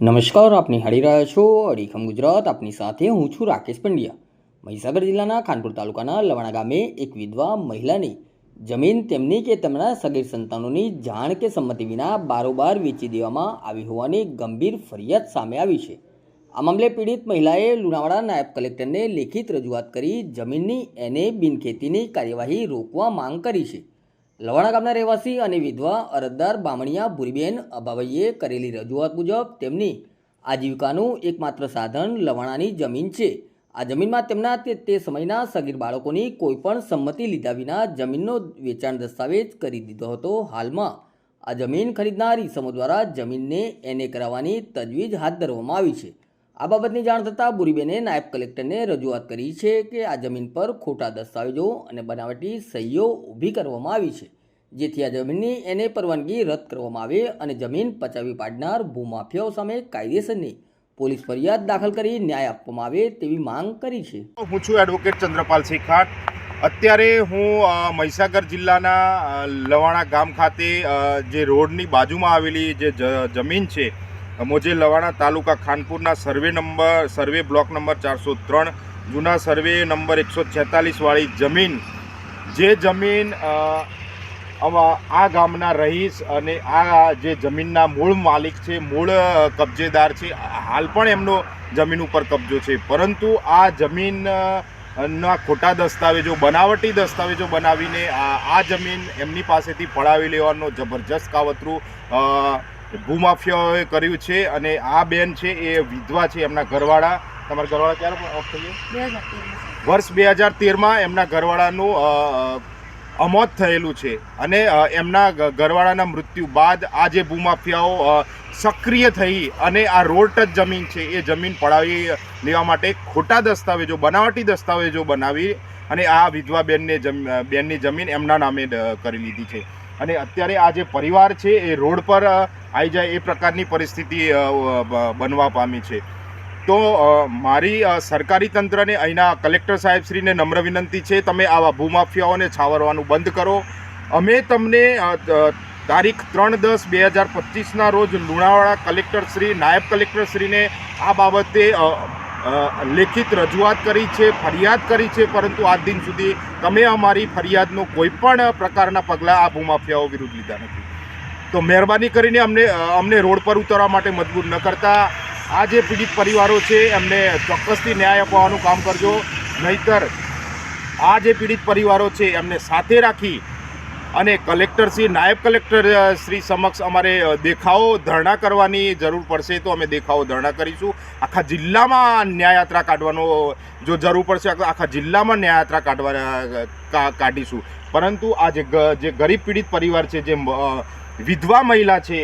નમસ્કાર, આપ નિહાળી રહ્યા છો અડીખમ ગુજરાત. આપની સાથે હું છું રાકેશ પંડ્યા. મહીસાગર જિલ્લાના ખાનપુર તાલુકાના લવાણા ગામે એક વિધવા મહિલાની જમીન તેમની કે તેમના સગીર સંતાનોની જાણ કે સંમતિ વિના બારોબાર વેચી દેવામાં આવી હોવાની ગંભીર ફરિયાદ સામે આવી છે. આ મામલે પીડિત મહિલાએ લુણાવાડા નાયબ કલેક્ટરને લેખિત રજૂઆત કરી જમીનની એને બિનખેતીની કાર્યવાહી રોકવા માંગ કરી છે. લવાણા ગામના રહેવાસી અને વિધવા અરજદાર બામણિયા ભૂરીબેન અભાવઈએ કરેલી રજૂઆત મુજબ તેમની આજીવિકાનું એકમાત્ર સાધન લવાણાની જમીન છે. આ જમીનમાં તેમના તે તે સમયના સગીર બાળકોની કોઈપણ સંમતિ લીધા વિના જમીનનો વેચાણ દસ્તાવેજ કરી દીધો હતો હાલમાં. આ જમીન ખરીદનાર ઈસમો દ્વારા જમીનને એને કરાવવાની તજવીજ હાથ ધરવામાં આવી છે. આ બાબતની જાણ થતાં બુરીબેને નાયબ કલેક્ટરને રજૂઆત કરી છે કે આ જમીન પર ખોટા દસ્તાવેજો અને બનાવટી સહીઓ ઊભી કરવામાં આવી છે, જેથી આ જમીનની એને પરવાનગી રદ કરવામાં આવે અને જમીન પચાવી પાડનાર ભૂમાફિયાઓ સામે કાયદેસરની પોલીસ ફરિયાદ દાખલ કરી ન્યાય આપવામાં આવે તેવી માંગ કરી છે. હું છું એડવોકેટ ચંદ્રપાલ શેખાટ અત્યારે હું મહીસાગર જિલ્લાના લવાણા ગામ ખાતે જે રોડની બાજુમાં આવેલી જે, જમીન છે મોજે Lavana taluka ખાનપુરના survey number, survey block number ચારસો ત્રણ, જૂના સર્વે નંબર એકસો છેતાલીસવાળી જમીન, જે જમીન આ ગામના રહીશ અને આ જે જમીનના મૂળ માલિક છે, મૂળ કબજેદાર છે, હાલ પણ એમનો જમીન ઉપર કબજો છે. પરંતુ આ જમીન ના ખોટા દસ્તાવેજો, બનાવટી દસ્તાવેજો બનાવીને આ જમીન એમની પાસેથી પડાવી લેવાનો જબરજસ્ત કાવતરું ભૂમાફિયાઓએ કર્યું છે અને આ બેન છે એ વિધવા છે એમના ઘરવાળા. તમારા ઘરવાળા ક્યારે ઓફ થઈ ગયા? વર્ષ બે હજાર તેરમાં એમના ઘરવાળાનું અમોત થયેલું છે અને એમના ઘરવાળાના મૃત્યુ બાદ આ જે ભૂમાફિયાઓ સક્રિય થઈ અને આ રોડ જ જમીન છે એ જમીન પડાવી લેવા માટે ખોટા દસ્તાવેજો બનાવટી દસ્તાવેજો બનાવી અને આ વિધવા બેનને બેનની જમીન એમના નામે કરી લીધી છે. અને અત્યારે આ જે પરિવાર છે, એ રોડ પર આવી જાય એ પ્રકારની પરિસ્થિતિ બનવા પામી છે. તો મારી સરકારી તંત્રને અહીંના કલેક્ટર સાહેબશ્રીને નમ્ર વિનંતી છે, તમે આવા ભૂમાફિયાઓને છાવરવાનું બંધ કરો. અમે તમને તારીખ ત્રણ દસ બે હજાર પચીસના રોજ લુણાવાડા કલેક્ટરશ્રી નાયબ કલેક્ટરશ્રીને આ બાબતે લેખિત રજૂઆત કરી છે, ફરિયાદ કરી છે, પરંતુ આજ દિન સુધી તમે અમારી ફરિયાદનો કોઈ પણ પ્રકારના પગલાં આ ભૂમાફિયાઓ વિરુદ્ધ લીધા નથી. તો મહેરબાની કરીને અમને અમને રોડ પર ઉતરવા માટે મજબૂર ન કરતા. આ જે પીડિત પરિવારો છે, એમને ચોક્કસથી ન્યાય અપાવવાનું કામ કરજો. નહીતર આ જે પીડિત પરિવારો છે, એમને સાથે રાખી અને કલેક્ટર શ્રી, નાયબ કલેક્ટર શ્રી સમક્ષ અમારે દેખાવો ધરણા કરવાની જરૂર પડશે તો અમે દેખાવો ધરણા કરીશું. આખા જિલ્લામાં ન્યાયયાત્રા કાઢવાનો, જો જરૂર પડશે, આખા જિલ્લામાં ન્યાયયાત્રા કાઢવા કાઢીશું. પરંતુ આ જે ગરીબ પીડિત પરિવાર છે, જે વિધવા મહિલા છે,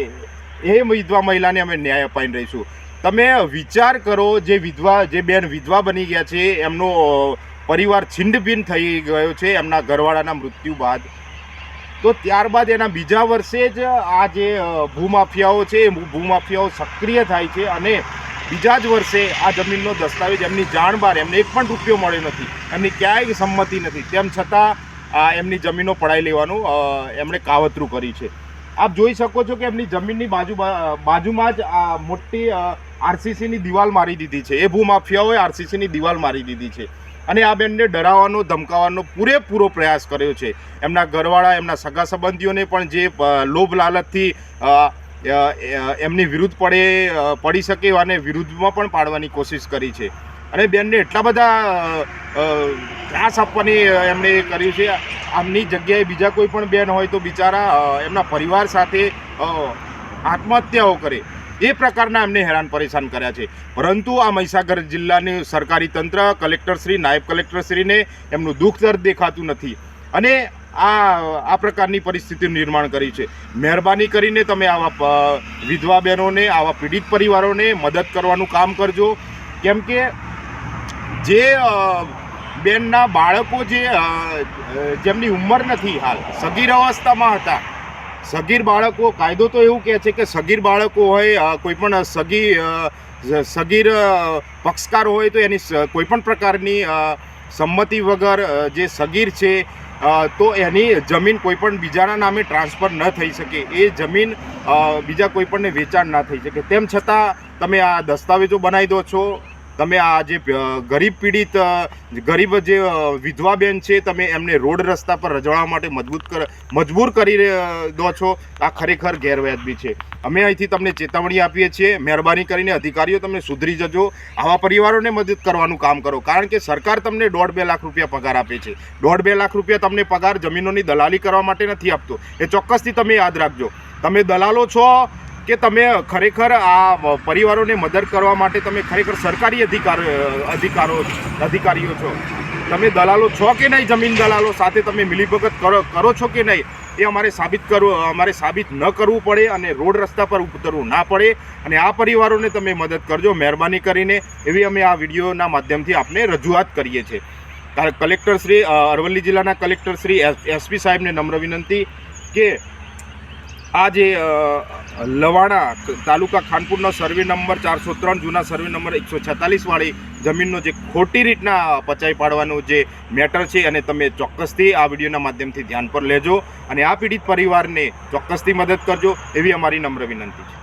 એ વિધવા મહિલાને અમે ન્યાય અપાઈને રહીશું. તમે વિચાર કરો, જે વિધવા, જે બેન વિધવા બની ગયા છે, એમનો પરિવાર છિંડ થઈ ગયો છે, એમના ઘરવાળાના મૃત્યુ બાદ. તો ત્યારબાદ એના બીજા વર્ષે જ આ જે ભૂમાફિયાઓ છે, એ ભૂમાફિયાઓ સક્રિય થાય છે અને બીજા જ વર્ષે આ જમીનનો દસ્તાવેજ, એમની જાણ બહાર એમને એક પણ રૂપિયો મળ્યો નથી. એમની ક્યાંય સંમતિ નથી. તેમ છતાં આ એમની જમીનો પડાઈ લેવાનું એમણે કાવતરું કરી છે. આપ જોઈ શકો છો કે એમની જમીનની બાજુ બાજુમાં જ આ મોટી આરસીસીની દિવાલ મારી દીધી છે. એ ભૂમાફિયાઓએ આરસીસીની દિવાલ મારી દીધી છે. અને આ બેનને ડરાવવાનો, ધમકાવવાનો પૂરેપૂરો પ્રયાસ કર્યો છે. એમના ઘરવાળા, એમના સગા સંબંધીઓને પણ જે લોભ લાલચથી એમની વિરુદ્ધ પડે પડી શકે અને વિરુદ્ધમાં પણ પાડવાની કોશિશ કરી છે. અને બેનને એટલા બધા ત્રાસ આપવાની એમણે કર્યું છે. આમની જગ્યાએ બીજા કોઈ પણ બેન હોય તો બિચારા એમના પરિવાર સાથે આત્મહત્યાઓ કરે. એ પ્રકારના એમને હેરાન પરેશાન કર્યા છે. પરંતુ આ મહીસાગર જિલ્લાની સરકારી તંત્ર, કલેક્ટરશ્રી, નાયબ કલેક્ટરશ્રીને એમનું દુઃખ દર્દ દેખાતું નથી. અને આ આ પ્રકારની પરિસ્થિતિનું નિર્માણ કરી છે. મહેરબાની કરીને તમે આવા વિધવા બહેનોને, આવા પીડિત પરિવારોને મદદ કરવાનું કામ કરજો. કેમ કે જે બેનના બાળકો જે જેમની ઉંમર નથી હાલ, સગીર અવસ્થામાં હતા સગીર બાળકો, કાયદો તો એવું કહે છે કે સગીર બાળકો હોય કોઈ પણ સગી સગીર પક્ષકાર હોય તો એની કોઈ પણ પ્રકારની સંમતિ વગર જે સગીર છે તો એની જમીન કોઈ પણ બીજાના નામે ટ્રાન્સફર ન થઈ શકે. એ જમીન બીજા કોઈ પણને વેચાણ ના થઈ શકે. તેમ છતાં તમે આ દસ્તાવેજો બનાવી દો છો. તમે આ જે ગરીબ પીડિત ગરીબ જે વિધવાબેન વિધવા બેન છે, તમે એમને રોડ રસ્તા પર રજવાડવા માટે મજબૂત કર, મજબૂર કરી દો છો, આ ખરેખર ગેરવાજબી છે. અમે અહીંથી તમને ચેતવણી આપીએ છીએ, મહેરબાની કરીને અધિકારીઓ તમે સુધરી જજો, આવા પરિવારોને મદદ કરવાનું કામ કરો. કારણ કે સરકાર તમને દોઢ બે લાખ રૂપિયા પગાર આપે છે. દોઢ બે લાખ રૂપિયા તમને પગાર જમીનોની દલાલી કરવા માટે નથી આપતો. એ ચોક્કસથી તમે યાદ રાખજો. તમે દલાલો છો કે તમે ખરેખર આ પરિવારોને મદદ કરવા માટે તમે ખરેખર સરકારી અધિકાર, અધિકારો, અધિકારીઓ છો? તમે દલાલો છો કે નહીં? જમીન દલાલો સાથે તમે મિલીભગત કરો કરો છો કે નહીં? એ અમારે સાબિત કરવું, અમારે સાબિત ન કરવું પડે અને રોડ રસ્તા પર ઉતરવું ના પડે અને આ પરિવારોને તમે મદદ કરજો, મહેરબાની કરીને. એવી અમે આ વિડીયોના માધ્યમથી આપને રજૂઆત કરીએ છીએ. કલેક્ટર શ્રી અરવલ્લી જિલ્લાના કલેક્ટર શ્રી એસપી સાહેબને નમ્ર વિનંતી કે આ જે લવાણા તાલુકા ખાનપુરનો સર્વે નંબર ચારસો ત્રણ, જૂના સર્વે નંબર એકસો છેતાલીસ વાળી જમીનનો જે ખોટી રીતના પચાઈ પાડવાનું જે મેટર છે અને તમે ચોક્કસથી આ વિડીયોના માધ્યમથી ધ્યાન પર લેજો અને આ પીડિત પરિવારને ચોક્કસથી મદદ કરજો એવી અમારી નમ્ર વિનંતી છે.